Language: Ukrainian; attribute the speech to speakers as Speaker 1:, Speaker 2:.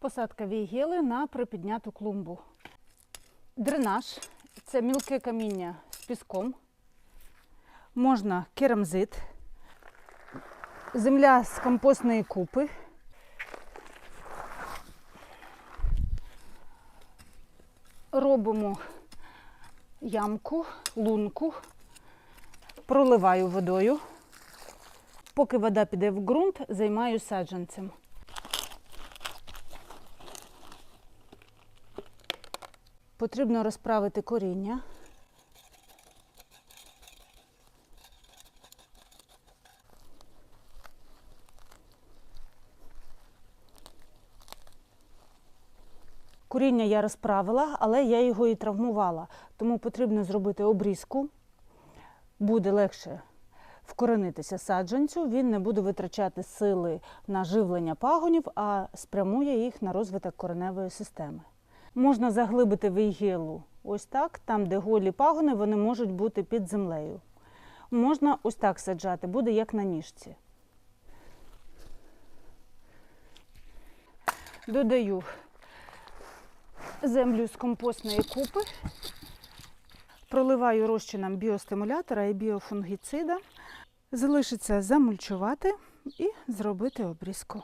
Speaker 1: Посадка війгели на припідняту клумбу. Дренаж це мілке каміння з піском. Можна керамзит, земля з компостної купи. Робимо ямку, лунку, проливаю водою. Поки вода піде в ґрунт, займаю саджанцем. Потрібно розправити коріння. Коріння я розправила, але я його і травмувала. Тому потрібно зробити обрізку. Буде легше вкоренитися саджанцю, він не буде витрачати сили на живлення пагонів, а спрямує їх на розвиток кореневої системи. Можна заглибити вейгілу ось так, там, де голі пагони, вони можуть бути під землею. Можна ось так саджати, буде як на ніжці. Додаю землю з компостної купи, проливаю розчином біостимулятора і біофунгіцида. Залишиться замульчувати і зробити обрізку.